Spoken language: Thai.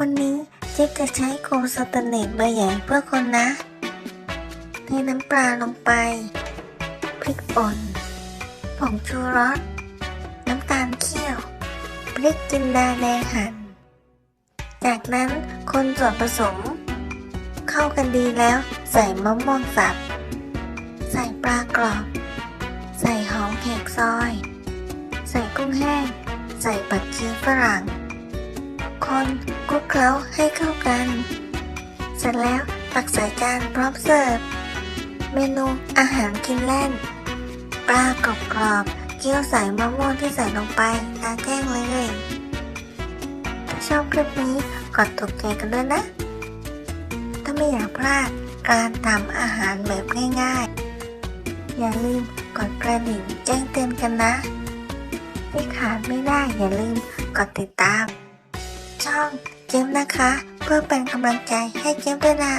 วันนี้เจ๊จะใช้โคสเตนเลตเบใหญ่เพื่อคนนะเทน้ำปลาลงไป พริกป่นผงชูรส น้ำตาลเคี่ยว พริกจินดาแดงหั่น จากนั้นคนส่วนผสม เข้ากันดีแล้วใส่มะม่วงสับ ใส่ปลากรอบ ใส่หอมแขกซอย ใส่กุ้งแห้ง ใส่ผักชีฝรั่ง คนคลุกเคล้าให้เข้ากัน เสร็จแล้วตักใส่จานพร้อมเสิร์ฟ เมนูอาหารกินเล่น ปลากรอบกรอบๆเกี๊ยวใส่มะม่วงที่ใส่ลงไปตาแจ้งเลยถ้าชอบคลิปนี้กดถูกใจกันด้วยนะ ถ้าไม่อยากพลาดการทำอาหารแบบง่ายๆ อย่าลืมกดกระดิ่งแจ้งเตือนกันนะที่ขาดไม่ได้อย่าลืมกดติดตาม เจมนะคะ เพื่อเป็นกำลังใจให้เจมส์ด้วยนะ